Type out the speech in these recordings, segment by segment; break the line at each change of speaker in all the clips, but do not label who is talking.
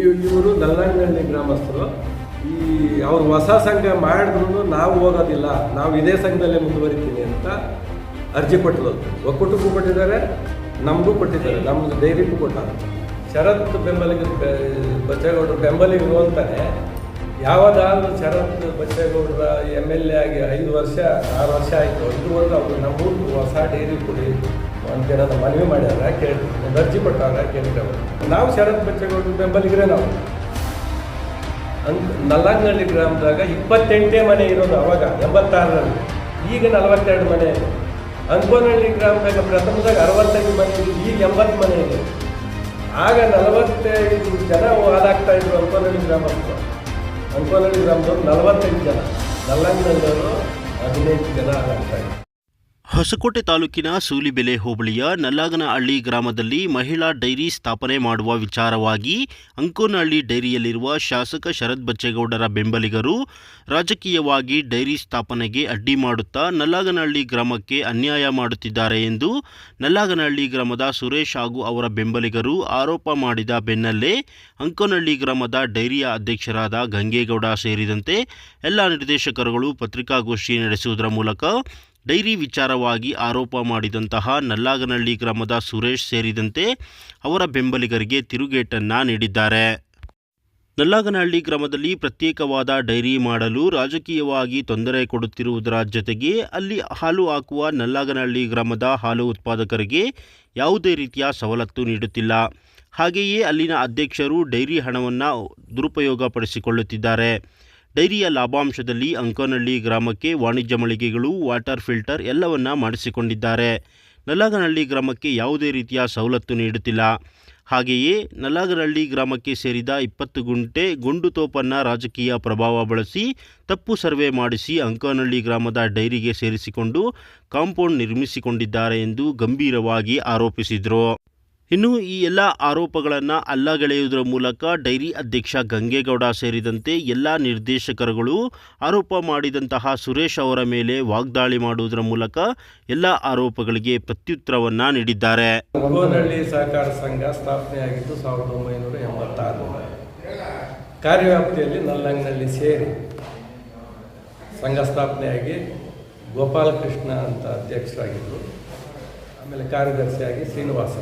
ಇವರು ನಲ್ಲಂಗಳ್ಳಿ ಗ್ರಾಮಸ್ಥರು. ಈ ಅವ್ರು ಹೊಸ ಸಂಘ ಮಾಡಿದ್ರು ನಾವು ಹೋಗೋದಿಲ್ಲ, ನಾವು ಇದೇ ಸಂಘದಲ್ಲೇ ಮುಂದುವರಿತೀವಿ ಅಂತ ಅರ್ಜಿ ಕೊಟ್ಟರು ಒಕ್ಕೂಟಕ್ಕೂ ಕೊಟ್ಟಿದ್ದಾರೆ, ನಮಗೂ ಕೊಟ್ಟಿದ್ದಾರೆ ನಮ್ಮದು ಡೈರಿಗೂ ಕೊಟ್ಟಾರೆ ಶರತ್ ಬೆಂಬಲಿಗ ಬಚ್ಚೇಗೌಡರು ಬೆಂಬಲಿಗರು ಅಂತಾನೆ ಯಾವುದಾದ್ರೂ ಶರತ್ ಬಚ್ಚೇಗೌಡರ ಎಂ ಎಲ್ ಎ ಆಗಿ ಐದು ವರ್ಷ, ಆರು ವರ್ಷ ಆಯಿತು. ಇದುವರೆಗೂ ಅವರು ನಮ್ಮೂರು ಹೊಸ ಡೈರಿ ಕೊಡಿ. ಅಂತ ಏನಾದ್ರು ಮನವಿ ಮಾಡ್ಯಾರ, ಕೇಳಿ, ಅರ್ಜಿ ಕೊಟ್ಟಾಗ ಕೇಳಿದ್ರೆ ನಾವು ಶರತ್ ಬಚ್ಚೇಗೌಡರು ಬೆಂಬಲಿಗರೇ ನಾವು. ಅಂತ ನಲ್ಲಂಗಳ್ಳಿ ಗ್ರಾಮದಾಗ ಇಪ್ಪತ್ತೆಂಟೇ ಮನೆ ಇರೋದು ಅವಾಗ, ಎಂಬತ್ತಾರರಲ್ಲಿ. ಈಗ ನಲವತ್ತೆರಡು ಮನೆ. ಇದೆ ಅಂಕೋನಹಳ್ಳಿ ಗ್ರಾಮದಾಗ ಪ್ರಥಮದಾಗ ಅರವತ್ತೈದು ಮನೆ ಇದೆ ಈಗ ಎಂಬತ್ತು ಮನೆ ಇದೆ. ಆಗ ನಲವತ್ತೈದು ಜನ ವಾದಾಗ್ತಾ ಇದ್ರು ಅಂಕೋನಹಳ್ಳಿ ಗ್ರಾಮ ಅಂಕೋನಹಳ್ಳಿ ಗ್ರಾಮದವರು ನಲವತ್ತೈದು ಜನ. ನಲ್ಲಂಗನಲ್ಲವರು ಹದಿನೈದು ಜನ ಆದಾಗ್ತಾ ಇದ್ರು.
ಹೊಸಕೋಟೆ ತಾಲೂಕಿನ ಸೂಲಿಬೆಲೆ ಹೋಬಳಿಯ ನಲ್ಲಾಗನಹಳ್ಳಿ ಗ್ರಾಮದಲ್ಲಿ ಮಹಿಳಾ ಡೈರಿ ಸ್ಥಾಪನೆ ಮಾಡುವ ವಿಚಾರವಾಗಿ ಅಂಕೋನಹಳ್ಳಿ ಡೈರಿಯಲ್ಲಿರುವ ಶಾಸಕ ಶರತ್ ಬಚ್ಚೇಗೌಡರ ಬೆಂಬಲಿಗರು ರಾಜಕೀಯವಾಗಿ ಡೈರಿ ಸ್ಥಾಪನೆಗೆ ಅಡ್ಡಿ ಮಾಡುತ್ತಾ ನಲ್ಲಾಗನಹಳ್ಳಿ ಗ್ರಾಮಕ್ಕೆ ಅನ್ಯಾಯ ಮಾಡುತ್ತಿದ್ದಾರೆ ಎಂದು ನಲ್ಲಾಗನಹಳ್ಳಿ ಗ್ರಾಮದ ಸುರೇಶ್ ಹಾಗೂ ಅವರ ಬೆಂಬಲಿಗರು ಆರೋಪ ಮಾಡಿದ ಬೆನ್ನಲ್ಲೇ ಅಂಕೋನಹಳ್ಳಿ ಗ್ರಾಮದ ಡೈರಿಯ ಅಧ್ಯಕ್ಷರಾದ ಗಂಗೇಗೌಡ ಸೇರಿದಂತೆ ಎಲ್ಲ ನಿರ್ದೇಶಕರುಗಳು ಪತ್ರಿಕಾಗೋಷ್ಠಿ ನಡೆಸುವುದರ ಮೂಲಕ ಡೈರಿ ವಿಚಾರವಾಗಿ ಆರೋಪ ಮಾಡಿದಂತಹ ನಲ್ಲಾಗನಹಳ್ಳಿ ಗ್ರಾಮದ ಸುರೇಶ್ ಸೇರಿದಂತೆ ಅವರ ಬೆಂಬಲಿಗರಿಗೆ ತಿರುಗೇಟನ್ನು ನೀಡಿದ್ದಾರೆ. ನಲ್ಲಾಗನಹಳ್ಳಿ ಗ್ರಾಮದಲ್ಲಿ ಪ್ರತ್ಯೇಕವಾದ ಡೈರಿ ಮಾಡಲು ರಾಜಕೀಯವಾಗಿ ತೊಂದರೆ ಕೊಡುತ್ತಿರುವುದರ ಜೊತೆಗೆ ಅಲ್ಲಿ ಹಾಲು ಹಾಕುವ ನಲ್ಲಾಗನಹಳ್ಳಿ ಗ್ರಾಮದ ಹಾಲು ಉತ್ಪಾದಕರಿಗೆ ಯಾವುದೇ ರೀತಿಯ ಸವಲತ್ತು ನೀಡುತ್ತಿಲ್ಲ. ಹಾಗೆಯೇ ಅಲ್ಲಿನ ಅಧ್ಯಕ್ಷರು ಡೈರಿ ಹಣವನ್ನು ದುರುಪಯೋಗಪಡಿಸಿಕೊಳ್ಳುತ್ತಿದ್ದಾರೆ. ಡೈರಿಯ ಲಾಭಾಂಶದಲ್ಲಿ ಅಂಕನಹಳ್ಳಿ ಗ್ರಾಮಕ್ಕೆ ವಾಣಿಜ್ಯ ಮಳಿಗೆಗಳು, ವಾಟರ್ ಫಿಲ್ಟರ್ ಎಲ್ಲವನ್ನ ಮಾಡಿಸಿಕೊಂಡಿದ್ದಾರೆ. ನಲ್ಲಾಗನಹಳ್ಳಿ ಗ್ರಾಮಕ್ಕೆ ಯಾವುದೇ ರೀತಿಯ ಸವಲತ್ತು ನೀಡುತ್ತಿಲ್ಲ. ಹಾಗೆಯೇ ನಲ್ಲಾಗನಹಳ್ಳಿ ಗ್ರಾಮಕ್ಕೆ ಸೇರಿದ ಇಪ್ಪತ್ತು ಗುಂಟೆ ಗುಂಡು ತೋಪನ್ನು ರಾಜಕೀಯ ಪ್ರಭಾವ ಬಳಸಿ ತಪ್ಪು ಸರ್ವೆ ಮಾಡಿಸಿ ಅಂಕನಹಳ್ಳಿ ಗ್ರಾಮದ ಡೈರಿಗೆ ಸೇರಿಸಿಕೊಂಡು ಕಾಂಪೌಂಡ್ ನಿರ್ಮಿಸಿಕೊಂಡಿದ್ದಾರೆ ಎಂದು ಗಂಭೀರವಾಗಿ ಆರೋಪಿಸಿದರು. ಇನ್ನು ಈ ಎಲ್ಲ ಆರೋಪಗಳನ್ನು ಅಲ್ಲಗಳೆಯುವುದರ ಮೂಲಕ ಡೈರಿ ಅಧ್ಯಕ್ಷ ಗಂಗೇಗೌಡ ಸೇರಿದಂತೆ ಎಲ್ಲ ನಿರ್ದೇಶಕರುಗಳು ಆರೋಪ ಮಾಡಿದಂತಹ ಸುರೇಶ್ ಅವರ ಮೇಲೆ ವಾಗ್ದಾಳಿ ಮಾಡುವುದರ ಮೂಲಕ ಎಲ್ಲ ಆರೋಪಗಳಿಗೆ ಪ್ರತ್ಯುತ್ತರವನ್ನು ನೀಡಿದ್ದಾರೆ.
ಸಹಕಾರ ಸಂಘ ಸ್ಥಾಪನೆಯಾಗಿದ್ದು ಸಾವಿರದ ಒಂಬೈನೂರ ಎಂಬತ್ತಾರು. ಕಾರ್ಯವ್ಯಾಪ್ತಿಯಲ್ಲಿ ನಲ್ಲಂಗ್ನಲ್ಲಿ ಸೇರಿ ಸಂಘ ಸ್ಥಾಪನೆಯಾಗಿ ಗೋಪಾಲಕೃಷ್ಣ ಅಂತ ಅಧ್ಯಕ್ಷರಾಗಿದ್ದರು. ಆಮೇಲೆ ಕಾರ್ಯದರ್ಶಿಯಾಗಿ ಶ್ರೀನಿವಾಸ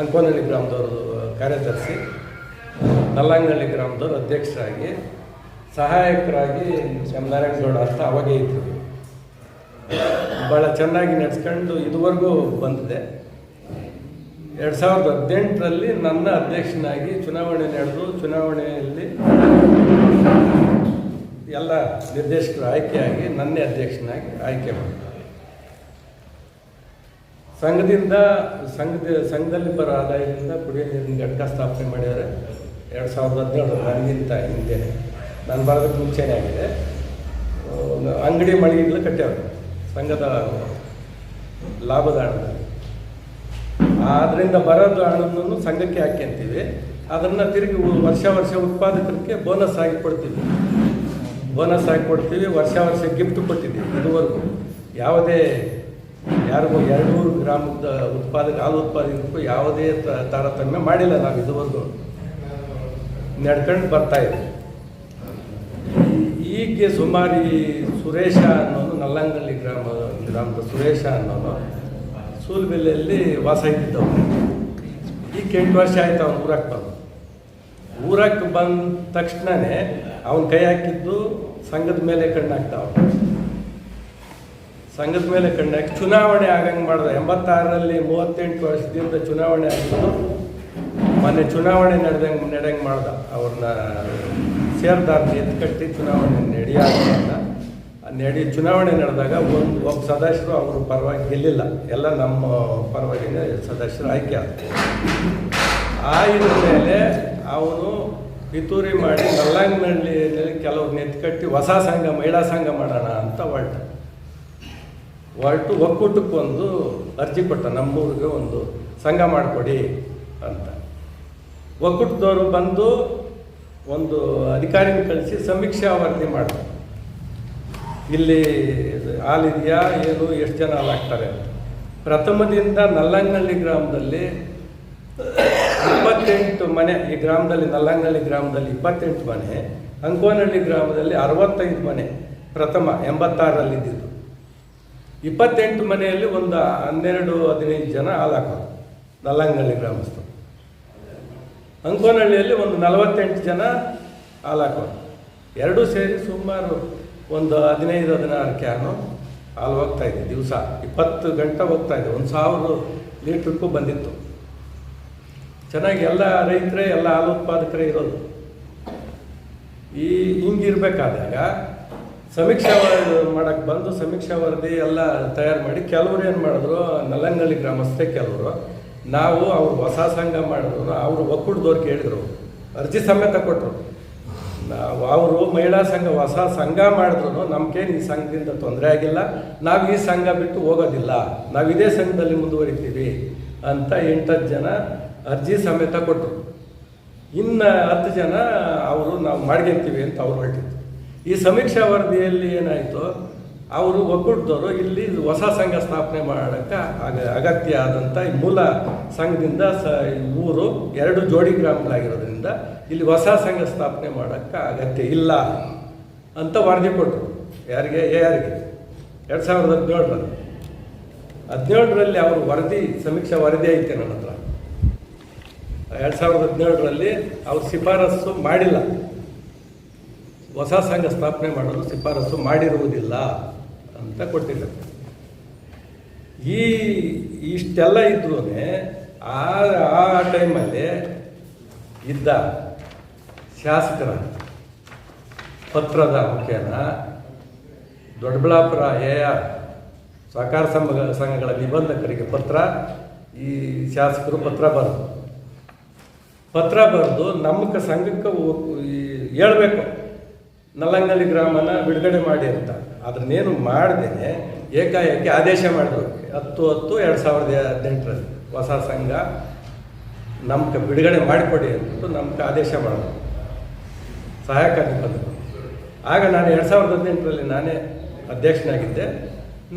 ಅಂಕೋನಹಳ್ಳಿ ಗ್ರಾಮದವರು ಕಾರ್ಯದರ್ಶಿ ನಲ್ಲಂಗನಹಳ್ಳಿ ಗ್ರಾಮದವರು ಅಧ್ಯಕ್ಷರಾಗಿ, ಸಹಾಯಕರಾಗಿ ಎಂ ನಾರಾಯಣಗೌಡ ಅಂತ ಅವಾಗೇ ಇದ್ದರು ಭಾಳ ಚೆನ್ನಾಗಿ ನಡೆಸ್ಕೊಂಡು ಇದುವರೆಗೂ ಬಂದಿದೆ. ಎರಡು ಸಾವಿರದ ಹದಿನೆಂಟರಲ್ಲಿ ನನ್ನ ಅಧ್ಯಕ್ಷನಾಗಿ ಚುನಾವಣೆ ನಡೆದು, ಚುನಾವಣೆಯಲ್ಲಿ ಎಲ್ಲ ನಿರ್ದೇಶಕರು ಆಯ್ಕೆಯಾಗಿ ನನ್ನೇ ಅಧ್ಯಕ್ಷನಾಗಿ ಆಯ್ಕೆ ಮಾಡಿದ್ರು. ಸಂಘದಿಂದ, ಸಂಘದ, ಸಂಘದಲ್ಲಿ ಬರೋ ಆದಾಯದಿಂದ ಕುಡಿಯೋ ನೀರಿನ ಘಟಕ ಸ್ಥಾಪನೆ ಮಾಡಿದ್ದಾರೆ ಎರಡು ಸಾವಿರದ ಹದಿನೇಳು ನನಗಿಂತ ಹಿಂದೆ. ನಾನು ಬರೋದಕ್ಕೆ ಮುಂಚೆನೇ ಆಗಿದೆ. ಅಂಗಡಿ ಮಳಿಗೆಗಳು ಕಟ್ಟ್ಯಾವ್ರೆ. ಸಂಘದ ಲಾಭದ ಹಣದಲ್ಲಿ ಅದರಿಂದ ಬರೋದು ಹಣವನ್ನು ಸಂಘಕ್ಕೆ ಹಾಕ್ಯಂತೀವಿ ಅದನ್ನು ತಿರುಗಿ ವರ್ಷ ವರ್ಷ ಉತ್ಪಾದಕರಿಗೆ ಬೋನಸ್ ಆಗಿ ಕೊಡ್ತೀವಿ. ಬೋನಸ್ ಆಗಿ ಕೊಡ್ತೀವಿ, ವರ್ಷ ವರ್ಷ ಗಿಫ್ಟ್ ಕೊಟ್ಟಿದ್ದೀವಿ ಇದುವರೆಗೂ. ಯಾವುದೇ ಯಾರಿಗೂ ಎರಡು ನೂರು ಗ್ರಾಮದ ಉತ್ಪಾದಕ, ಹಾಲು ಉತ್ಪಾದಕರಿಗೂ ಯಾವುದೇ ತಾರತಮ್ಯ ಮಾಡಿಲ್ಲ. ನಾವು ಇದುವರೆಗೂ ನಡ್ಕೊಂಡು ಬರ್ತಾ ಇದ್ದೀವಿ ಈಗ ಸುಮಾರು ಈ ಸುರೇಶ ಅನ್ನೋದು ನಲ್ಲಂಗಲ್ಲಿ ಗ್ರಾಮ, ಗ್ರಾಮದ ಸುರೇಶ ಅನ್ನೋನು ಸೂಲ್ಬೆಲೆಯಲ್ಲಿ ವಾಸ ಇದ್ದಿದ್ದವನು. ಈಗ ಎಂಟು ವರ್ಷ ಆಯ್ತು ಅವನು ಊರಕ್ಕೆ ಬಂದು. ಊರಕ್ಕೆ ಬಂದ ತಕ್ಷಣವೇ ಅವನ ಕೈ ಹಾಕಿದ್ದು ಸಂಘದ ಮೇಲೆ ಕಣ್ಣಾಗ್ತಾವ. ಸಂಘದ ಮೇಲೆ ಕಂಡ ಚುನಾವಣೆ ಆಗಂಗೆ ಮಾಡ್ದ ಎಂಬತ್ತಾರರಲ್ಲಿ ಮೂವತ್ತೆಂಟು ವರ್ಷದಿಂದ ಚುನಾವಣೆ ಆಗಿದ್ದು ಮೊನ್ನೆ ಚುನಾವಣೆ ನಡೆದಂಗೆ, ನಡೆಯಂಗೆ ಮಾಡ್ದ. ಅವ್ರನ್ನ ಸೇರ್ದಾರ್ನ ಎತ್ಕಟ್ಟಿ ಚುನಾವಣೆ ನಡೆಯಾಗ ನಡಿ, ಚುನಾವಣೆ ನಡೆದಾಗ ಒಂದು, ಒಬ್ಬ ಸದಸ್ಯರು ಅವರು ಪರವಾಗಿ ಗೆಲ್ಲಿಲ್ಲ. ಎಲ್ಲ ನಮ್ಮ ಪರವಾಗಿ ಸದಸ್ಯರು ಆಯ್ಕೆ ಆದ್ರು. ಆಯ್ದ ಮೇಲೆ ಅವನು ಪಿತೂರಿ ಮಾಡಿ ಮಲ್ಲಂಗನಹಳ್ಳಿಯಲ್ಲಿ ಕೆಲವ್ರನ್ನ ಎತ್ಕಟ್ಟಿ ಹೊಸ ಸಂಘ, ಮಹಿಳಾ ಸಂಘ ಮಾಡೋಣ ಅಂತ ಹೊರಟ. ಹೊರಟು ಒಕ್ಕೂಟಕ್ಕೊಂದು ಅರ್ಜಿ ಕೊಟ್ಟ, ನಮ್ಮೂರಿಗೆ ಒಂದು ಸಂಘ ಮಾಡಿಕೊಡಿ ಅಂತ. ಒಕ್ಕೂಟದವರು ಬಂದು ಒಂದು ಅಧಿಕಾರಿನ ಕಳಿಸಿ ಸಮೀಕ್ಷಾ ವರದಿ ಮಾಡ್ತಾರೆ. ಇಲ್ಲಿ ಹಾಲಿದೆಯಾ ಏನು, ಎಷ್ಟು ಜನ ಹಾಲು ಹಾಕ್ತಾರೆ ಅಂತ. ಪ್ರಥಮದಿಂದ ನಲ್ಲಂಗಳ್ಳಿ ಗ್ರಾಮದಲ್ಲಿ ಇಪ್ಪತ್ತೆಂಟು ಮನೆ, ಈ ಗ್ರಾಮದಲ್ಲಿ ನಲ್ಲಂಗಳ್ಳಿ ಗ್ರಾಮದಲ್ಲಿ ಇಪ್ಪತ್ತೆಂಟು ಮನೆ ಅಂಕೋನಹಳ್ಳಿ ಗ್ರಾಮದಲ್ಲಿ ಅರವತ್ತೈದು ಮನೆ ಪ್ರಥಮ ಎಂಬತ್ತಾರರಲ್ಲಿ ಇದ್ದಿದ್ದು ಇಪ್ಪತ್ತೆಂಟು ಮನೆಯಲ್ಲಿ ಒಂದು ಹನ್ನೆರಡು ಹದಿನೈದು ಜನ ಹಾಲಾಕೋರು ನಲ್ಲಂಗಳ್ಳಿ ಗ್ರಾಮಸ್ಥರು. ಅಂಕೋನಹಳ್ಳಿಯಲ್ಲಿ ಒಂದು ನಲವತ್ತೆಂಟು ಜನ ಹಾಲಾಕೋರು ಎರಡೂ ಸೇರಿ ಸುಮಾರು ಒಂದು ಹದಿನೈದು, ಹದಿನಾರು ಕ್ಯಾನು ಹಾಲು ಹೋಗ್ತಾ ಇದೆ ದಿವಸ. ಇಪ್ಪತ್ತು ಗಂಟೆ ಹೋಗ್ತಾ ಇದೆ. ಒಂದು ಸಾವಿರ ಲೀಟ್ರಿಗೂ ಬಂದಿತ್ತು. ಚೆನ್ನಾಗಿ ಎಲ್ಲ ರೈತರೇ, ಎಲ್ಲ ಹಾಲು ಉತ್ಪಾದಕರೇ ಇರೋದು. ಈ ಹಿಂಗಿರ್ಬೇಕಾದಾಗ ಸಮೀಕ್ಷಾ ಮಾಡಕ್ಕೆ ಬಂದು ಸಮೀಕ್ಷಾ ವರದಿ ಎಲ್ಲ ತಯಾರು ಮಾಡಿ ಕೆಲವರು ಏನು ಮಾಡಿದ್ರು ನಲ್ಲಂಗಳ್ಳಿ ಗ್ರಾಮಸ್ಥೆ ಕೆಲವರು, ನಾವು ಅವ್ರು ಹೊಸ ಸಂಘ ಮಾಡಿದ್ರು, ಅವರು ಒಕ್ಕೂಟದವ್ರು ಕೇಳಿದರು ಅರ್ಜಿ ಸಮೇತ ಕೊಟ್ಟರು ನಾವು ಅವರು ಮಹಿಳಾ ಸಂಘ ಹೊಸ ಸಂಘ ಮಾಡಿದ್ರು ನಮ್ಗೇನು ಈ ಸಂಘದಿಂದ ತೊಂದರೆ ಆಗಿಲ್ಲ, ನಾವು ಈ ಸಂಘ ಬಿಟ್ಟು ಹೋಗೋದಿಲ್ಲ, ನಾವು ಇದೇ ಸಂಘದಲ್ಲಿ ಮುಂದುವರಿತೀವಿ ಅಂತ ಎಂಟತ್ತು ಜನ ಅರ್ಜಿ ಸಮೇತ ಕೊಟ್ಟರು ಇನ್ನು ಹತ್ತು ಜನ ಅವರು ನಾವು ಮಾಡ್ಕೊಂತೀವಿ ಅಂತ ಅವ್ರು ಹೊರಟಿದ್ರು ಈ ಸಮೀಕ್ಷಾ ವರದಿಯಲ್ಲಿ ಏನಾಯಿತು, ಅವರು ಒಕ್ಕೂಟದವರು ಇಲ್ಲಿ ಹೊಸ ಸಂಘ ಸ್ಥಾಪನೆ ಮಾಡೋಕ್ಕೆ ಅಗ ಅಗತ್ಯ ಆದಂಥ ಈ ಮೂಲ ಸಂಘದಿಂದ ಸ ಊರು ಎರಡು ಜೋಡಿ ಗ್ರಾಮಗಳಾಗಿರೋದ್ರಿಂದ ಇಲ್ಲಿ ಹೊಸ ಸಂಘ ಸ್ಥಾಪನೆ ಮಾಡೋಕ್ಕೆ ಅಗತ್ಯ ಇಲ್ಲ ಅಂತ ವರದಿ ಕೊಟ್ಟರು. ಯಾರಿಗೆ? ಎ ಆರ್ಗೆ ಎರಡು ಸಾವಿರದ ಹದಿನೇಳರಲ್ಲಿ. ಹದಿನೇಳರಲ್ಲಿ ಅವರು ವರದಿ, ಸಮೀಕ್ಷಾ ವರದಿ ಐತೆ ನನ್ನ ಹತ್ರ. ಎರಡು ಸಾವಿರದ ಹದಿನೇಳರಲ್ಲಿ ಅವ್ರು ಶಿಫಾರಸ್ಸು ಮಾಡಿಲ್ಲ. ಹೊಸ ಸಂಘ ಸ್ಥಾಪನೆ ಮಾಡಲು ಶಿಫಾರಸು ಮಾಡಿರುವುದಿಲ್ಲ ಅಂತ ಕೊಟ್ಟಿದ್ದಾರೆ. ಈ ಇಷ್ಟೆಲ್ಲ ಇದ್ರೂ ಆ ಆ ಟೈಮಲ್ಲಿ ಇದ್ದ ಶಾಸಕರ ಪತ್ರದ ಮುಖೇನ ದೊಡ್ಡಬಳ್ಳಾಪುರ ಎ ಆರ್ ಸಹಕಾರ ಸಂಘ, ಸಂಘಗಳ ನಿಬಂಧಕರಿಗೆ ಪತ್ರ, ಈ ಶಾಸಕರು ಪತ್ರ ಬರೆದು ಪತ್ರ ಬರೆದು ನಮ್ಮ ಸಂಘಕ್ಕೆ ಹೇಳಬೇಕು. ನಲ್ಲಂಗಲ್ಲಿ ಗ್ರಾಮನ ಬಿಡುಗಡೆ ಮಾಡಿ ಅಂತ. ಅದನ್ನೇನು ಮಾಡದೇ ಏಕಾಏಕಿ ಆದೇಶ ಮಾಡಿದ್ರು ಹತ್ತು ಹತ್ತು ಎರಡು ಸಾವಿರದ ಹದಿನೆಂಟರಲ್ಲಿ ಹೊಸ ಸಂಘ ನಮ್ಗೆ ಬಿಡುಗಡೆ ಮಾಡಿಕೊಡಿ ಅಂತ ನಮ್ಗೆ ಆದೇಶ ಮಾಡಬೇಕು. ಸಹಾಯಕ ನಿಬಂಧಕರು ಆಗ ನಾನು ಎರಡು ಸಾವಿರದ ಹದಿನೆಂಟರಲ್ಲಿ ನಾನೇ ಅಧ್ಯಕ್ಷನಾಗಿದ್ದೆ.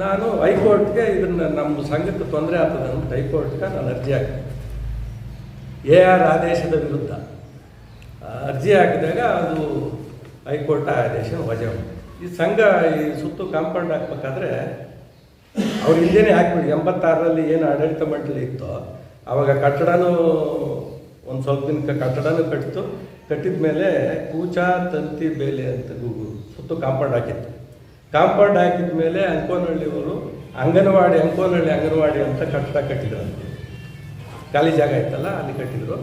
ನಾನು ಹೈಕೋರ್ಟ್ಗೆ ಇದನ್ನು ನಮ್ಮ ಸಂಘಕ್ಕೆ ತೊಂದರೆ ಆಗ್ತದೆ ಅಂತ ಹೈಕೋರ್ಟ್ಗೆ ನಾನು ಅರ್ಜಿ ಹಾಕಿದೆ ಎ ಆರ್ ಆದೇಶದ ವಿರುದ್ಧ. ಅರ್ಜಿ ಹಾಕಿದಾಗ ಅದು ಹೈಕೋರ್ಟ್ ಆದೇಶ ವಜಾ ಈ ಸಂಘ ಈ ಸುತ್ತು ಕಾಂಪೌಂಡ್ ಹಾಕ್ಬೇಕಾದ್ರೆ ಅವ್ರು ಹಿಂದೆನೇ ಹಾಕ್ಬಿಡಿ. ಎಂಬತ್ತಾರರಲ್ಲಿ ಏನು ಆಡಳಿತ ಮಂಡಳಿ ಇತ್ತೋ ಆವಾಗ ಕಟ್ಟಡನೂ ಒಂದು ಸ್ವಲ್ಪ ದಿನಕ್ಕೆ ಕಟ್ಟಡನೂ ಕಟ್ಟಿತು ಕಟ್ಟಿದ ಮೇಲೆ ಕೂಚ ತಂತಿ ಬೇಲೆ ಅಂತ ಗೂಗು ಸುತ್ತು ಕಾಂಪೌಂಡ್ ಹಾಕಿತ್ತು. ಕಾಂಪೌಂಡ್ ಹಾಕಿದ ಮೇಲೆ ಅಂಕೋನಹಳ್ಳಿಯವರು ಅಂಗನವಾಡಿ, ಅಂಕೋನಹಳ್ಳಿ ಅಂಗನವಾಡಿ ಅಂತ ಕಟ್ಟಡ ಕಟ್ಟಿದ್ರು ಖಾಲಿ ಜಾಗ ಇತ್ತಲ್ಲ, ಅಲ್ಲಿ ಕಟ್ಟಿದ್ರು.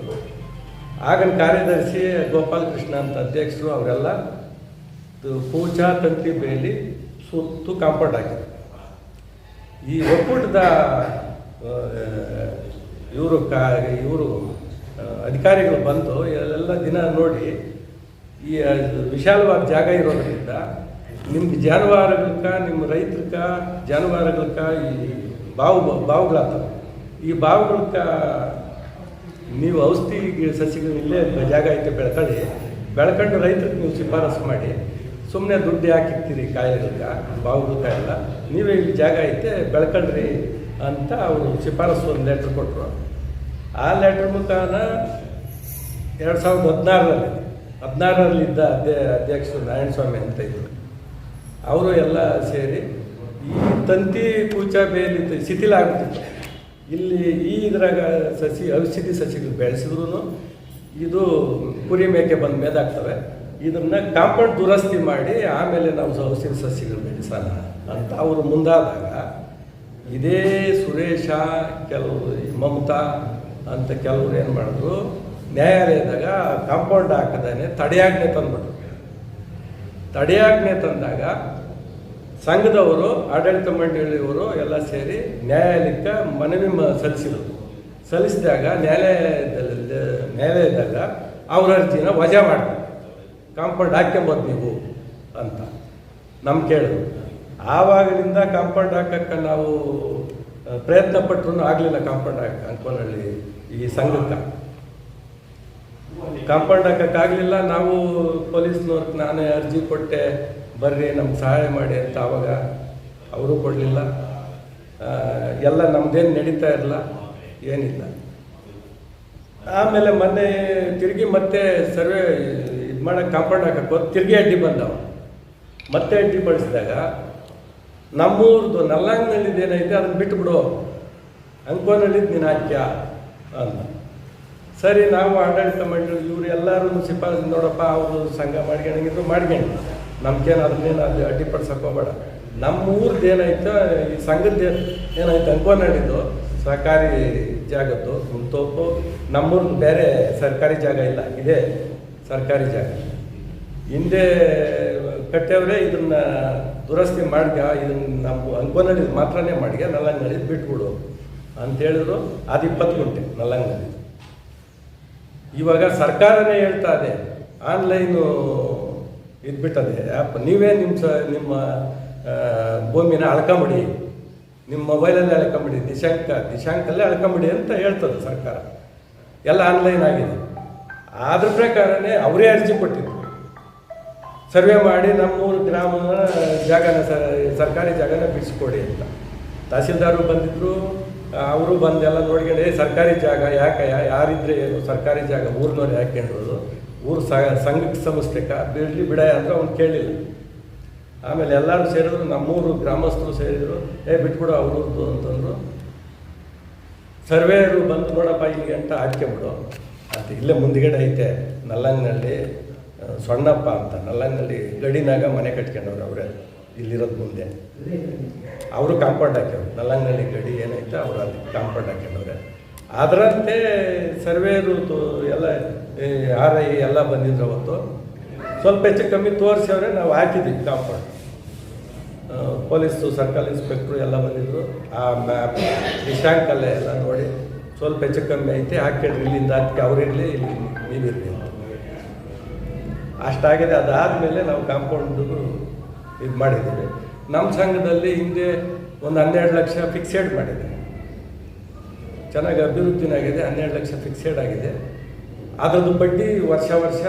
ಆಗಿನ ಕಾರ್ಯದರ್ಶಿ ಗೋಪಾಲಕೃಷ್ಣ ಅಂತ ಅಧ್ಯಕ್ಷರು ಅವರೆಲ್ಲ ಪೂಜಾ ತಂತಿ ಬೇಲಿ ಸುತ್ತು ಕಾಂಪೌಂಡ್ ಆಗಿದೆ ಈ ಒಕ್ಕೂಟದ ಇವರು ಕಾ, ಇವರು ಅಧಿಕಾರಿಗಳು ಬಂದು ಎಲ್ಲ ದಿನ ನೋಡಿ ಈ ವಿಶಾಲವಾದ ಜಾಗ ಇರೋದ್ರಿಂದ ನಿಮ್ಗೆ ಜಾನುವಾರುಗಳಕ್ಕ ನಿಮ್ಮ ರೈತರಕ್ಕ ಜಾನುವಾರುಗಳಕ್ಕ ಈ ಬಾವು, ಬಾವುಗಳಾಗ್ತವೆ. ಈ ಬಾವುಗಳ್ಕ ನೀವು ಔಷಧಿ ಸಸಿಗಳು ಇಲ್ಲೇ ಜಾಗ ಐತೆ ಬೆಳ್ಕೊಳ್ಳಿ ಬೆಳ್ಕೊಂಡು ರೈತರಿಗೆ ನೀವು ಶಿಫಾರಸು ಮಾಡಿ ಸುಮ್ಮನೆ ದುಡ್ಡು ಹಾಕಿರ್ತೀರಿ ಕಾಯಿಲೆಗಳ್ಕ ಬಾವುಗಳ್ಕ ಎಲ್ಲ ನೀವೇ ಇಲ್ಲಿ ಜಾಗ ಐತೆ, ಬೆಳ್ಕೊಳ್ರಿ ಅಂತ ಅವರು ಶಿಫಾರಸು ಒಂದು ಲೆಟ್ರ್ ಕೊಟ್ಟರು ಆ ಲೆಟ್ರ್ ಮುಖಾನ ಎರಡು ಸಾವಿರದ ಹದಿನಾರರಲ್ಲಿ ಹದಿನಾರರಲ್ಲಿದ್ದ ಅಧ್ಯ ಅಧ್ಯಕ್ಷರು ನಾರಾಯಣಸ್ವಾಮಿ ಅಂತ ಇದ್ದರು ಅವರು ಎಲ್ಲ ಸೇರಿ ಈ ತಂತಿ ಕೂಚ ಬೇಲಿ ಶಿಥಿಲ ಆಗ್ಬಿಟ್ಟಿತ್ತು ಇಲ್ಲಿ ಈ ಇದ್ರಾಗ ಸಸಿ, ಔಷಧಿ ಸಸಿಗಳು ಬೆಳೆಸಿದ್ರು ಇದು ಕುರಿ ಮೇಕೆ ಬಂದ ಮೇದಾಗ್ತವೆ. ಇದನ್ನ ಕಾಂಪೌಂಡ್ ದುರಸ್ತಿ ಮಾಡಿ ಆಮೇಲೆ ನಾವು ಔಷಧಿ ಸಸಿಗಳು ಬೆಳೆಸೋಣ ಅಂತ ಅವರು ಮುಂದಾದಾಗ, ಇದೇ ಸುರೇಶ ಕೆಲವರು ಮಮತಾ ಅಂತ ಕೆಲವರು ಏನು ಮಾಡಿದ್ರು, ನ್ಯಾಯಾಲಯದಾಗ ಕಾಂಪೌಂಡ್ ಹಾಕದೇ ತಡೆಯಾಜ್ಞೆ ತಂದ್ಬಿಟ್ರು. ತಡೆಯಾಜ್ಞೆ ತಂದಾಗ ಸಂಘದವರು, ಆಡಳಿತ ಮಂಡಳಿಯವರು ಎಲ್ಲ ಸೇರಿ ನ್ಯಾಯಾಲಯಕ್ಕೆ ಮನವಿ ಸಲ್ಲಿಸಿದರು. ಸಲ್ಲಿಸಿದಾಗ ನ್ಯಾಯಾಲಯದಲ್ಲಿ, ನ್ಯಾಯಾಲಯದಾಗ ಅವ್ರ ಅರ್ಜಿನ ವಜಾ ಮಾಡಿದ್ರು ಕಾಂಪೌಂಡ್ ಹಾಕ್ಕೊಂಬೋದು ನೀವು ಅಂತ ನಮ್ಮ ಕೇಳಿದ್ರು. ಆವಾಗಲಿಂದ ಕಾಂಪೌಂಡ್ ಹಾಕಕ್ಕೆ ನಾವು ಪ್ರಯತ್ನ ಪಟ್ಟರು ಆಗಲಿಲ್ಲ ಕಾಂಪೌಂಡ್ ಹಾಕ ಅಂಕೋನಹಳ್ಳಿ ಈ ಸಂಘಕ್ಕೆ. ಕಾಂಪೌಂಡ್ ಹಾಕಕ್ಕಾಗಲಿಲ್ಲ ನಾವು ಪೊಲೀಸ್ನವ್ರಿಗೆ ನಾನೇ ಅರ್ಜಿ ಕೊಟ್ಟೆ. ಬರ್ರಿ, ನಮ್ಗೆ ಸಹಾಯ ಮಾಡಿ ಅಂತ ಆವಾಗ ಅವರು ಕೊಡಲಿಲ್ಲ. ಎಲ್ಲ ನಮ್ದೇನು ನಡೀತಾ ಇರಲ್ಲ, ಏನಿಲ್ಲ. ಆಮೇಲೆ ಮೊನ್ನೆ ತಿರುಗಿ ಮತ್ತೆ ಸರ್ವೆ ಇದು ಮಾಡಕ್ಕೆ ಕಾಂಪೌಂಡ್ ಹಾಕಕ್ಕೆ ಹೋದ್, ತಿರುಗಿ ಅಡ್ಡಿ ಬಂದವ. ಮತ್ತೆ ಅಡ್ಡಿ ಬಳಸಿದಾಗ ನಮ್ಮೂರ್ದು ನಲ್ಲಂಗ್ನಲ್ಲಿದ್ದು ಏನೈತೆ ಅದನ್ನ ಬಿಟ್ಬಿಡು ಅಂಕೋನಲ್ಲಿದ್ದು ನೀನು ಹಾಕ್ಯ ಅಂದ ಸರಿ, ನಾವು ಆಡಳಿತ ಮಂಡಳಿ, ಇವರು ಎಲ್ಲರೂ ಶಿಫಾರಸು ನೋಡಪ್ಪ ಅವರು ಸಂಘ ಮಾಡ್ಕೊಂಡಂಗಿದ್ರು ಮಾಡ್ಕೊಂಡು ನಮ್ಗೇನು ಅದನ್ನೇನು ಅದು ಅಡ್ಡಿಪಡಿಸಕ್ಕೆ ಹೋಗ್ಬೇಡ. ನಮ್ಮ ಊರ್ದು ಏನಾಯ್ತು, ಈ ಸಂಘದ ಏನಾಯ್ತು ಅಂಕೋನಹಳ್ಳಿದು ಸರ್ಕಾರಿ ಜಾಗದ್ದು ಮುಂತೋಪು ನಮ್ಮೂರ್ ಬೇರೆ ಸರ್ಕಾರಿ ಜಾಗ ಇಲ್ಲ, ಇದೇ ಸರ್ಕಾರಿ ಜಾಗ. ಹಿಂದೆ ಕಟ್ಟೆಯವರೇ ಇದನ್ನ ದುರಸ್ತಿ ಮಾಡ್ಗ, ಇದನ್ನ ನಮ್ಮ ಅಂಕೋನಹಳ್ಳಿ ಮಾತ್ರನೇ ಮಾಡಿಗೆ ನಲ್ಲಂಗಳಿ ಬಿಟ್ಬಿಡು ಅಂತ ಹೇಳಿದ್ರು. ಅದು ಇಪ್ಪತ್ತು ಗುಂಟೆ ನಲ್ಲಂಗಳಿ ಇವಾಗ ಸರ್ಕಾರನೇ ಹೇಳ್ತಾ ಇದೆ, ಆನ್ಲೈನು ಇದು ಬಿಟ್ಟದೆ ಆ್ಯಪ್ ನೀವೇ ನಿಮ್ಮ ಸ, ನಿಮ್ಮ ಭೂಮಿನ ಅಳ್ಕೊಂಬಿಡಿ. ನಿಮ್ಮ ಮೊಬೈಲಲ್ಲೇ ಅಳ್ಕೊಂಬಿಡಿ. ದಿಶಾಂಕ, ದಿಶಾಂಕಲ್ಲೇ ಅಳ್ಕೊಂಬಿಡಿ ಅಂತ ಹೇಳ್ತದೆ ಸರ್ಕಾರ. ಎಲ್ಲ ಆನ್ಲೈನ್ ಆಗಿದೆ. ಅದ್ರ ಪ್ರಕಾರನೇ ಅವರೇ ಅರ್ಜಿ ಕೊಟ್ಟಿದ್ರು. ಸರ್ವೆ ಮಾಡಿ ನಮ್ಮೂರು ಗ್ರಾಮದ ಜಾಗನ ಸರ್ಕಾರಿ ಜಾಗನ ಬಿಡಿಸ್ಕೊಡಿ ಅಂತ. ತಹಸೀಲ್ದಾರರು ಬಂದಿದ್ರು. ಅವರು ಬಂದೆಲ್ಲ ನೋಡ್ಕೊಂಡು, ಏ, ಸರ್ಕಾರಿ ಜಾಗ ಯಾಕೆ ಯಾರಿದ್ರೆ ಏನು? ಸರ್ಕಾರಿ ಜಾಗ ಊರಿನವ್ರು ಯಾಕೆಂಡ್ರು ಊರು ಸಂಘಕ್ಕೆ ಸಂಸ್ಥೆ ಬಿಡಲಿ ಬಿಡ ಅಂತ ಅವ್ನು ಕೇಳಿಲ್ಲ. ಆಮೇಲೆ ಎಲ್ಲರೂ ಸೇರಿದ್ರು, ನಮ್ಮೂರು ಗ್ರಾಮಸ್ಥರು ಸೇರಿದ್ರು, ಏ, ಬಿಟ್ಬಿಡು ಅವ್ರದ್ದು ಅಂತಂದ್ರು. ಸರ್ವೇಯರು ಬಂದು, ನೋಡಪ್ಪ, ಇಲ್ಲಿಗೆ ಅಂತ ಹಾಕ್ಕೊಂಬಿಡು ಅಂತ ಇಲ್ಲೇ ಮುಂದ್ಗಡೆ ಐತೆ ನಲ್ಲಂಗ್ನಲ್ಲಿ ಸೊಣ್ಣಪ್ಪ ಅಂತ ನಲ್ಲಂಗ್ನಲ್ಲಿ ಗಡಿನಾಗ ಮನೆ ಕಟ್ಕೊಂಡವ್ರು ಅವರೇ. ಇಲ್ಲಿರೋದು ಮುಂದೆ. ಅವರು ಕಾಂಪೌಂಡ್ ಹಾಕ್ಯವ್ರು. ನಲ್ಲಂಗ್ನಲ್ಲಿ ಗಡಿ ಏನೈತೆ ಅವರು ಅಲ್ಲಿ ಕಾಂಪೌಂಡ್ ಹಾಕ್ಯವ್ರೆ ಅದರಂತೆ ಸರ್ವೇರು ಎಲ್ಲ ಆರ್ ಐ ಎಲ್ಲ ಬಂದಿದ್ರು ಅವತ್ತು. ಸ್ವಲ್ಪ ಹೆಚ್ಚು ಕಮ್ಮಿ ತೋರಿಸವ್ರೆ ನಾವು ಹಾಕಿದ್ವಿ ಕಾಂಪೌಂಡ್ ಪೊಲೀಸು ಸರ್ಕಲ್ ಇನ್ಸ್ಪೆಕ್ಟ್ರು ಎಲ್ಲ ಬಂದಿದ್ದರು ಆ ಮ್ಯಾಪ್ ನಿಶಾಂಕಲ್ಲೇ ಎಲ್ಲ ನೋಡಿ. ಸ್ವಲ್ಪ ಹೆಚ್ಚು ಕಮ್ಮಿ ಐತೆ ಹಾಕಿಡ್ರಿ ಇಲ್ಲಿಂದ ಹಾಕಿ ಅವರಿರಲಿ ಇಲ್ಲಿ ನೀವಿರಲಿ ಅಷ್ಟಾಗಿದೆ. ಅದಾದಮೇಲೆ ನಾವು ಕಾಂಪೌಂಡು ಇದು ಮಾಡಿದ್ದೀವಿ ನಮ್ಮ ಸಂಘದಲ್ಲಿ ಹಿಂದೆ ಒಂದು ಹನ್ನೆರಡು ಲಕ್ಷ ಫಿಕ್ಸೆಡ್ ಮಾಡಿದೆ. ಚೆನ್ನಾಗಿ ಅಭಿವೃದ್ಧಿನಾಗಿದೆ, ಹನ್ನೆರಡು ಲಕ್ಷ ಫಿಕ್ಸೆಡ್ ಆಗಿದೆ. ಅದರದ್ದು ಬಡ್ಡಿ ವರ್ಷ ವರ್ಷ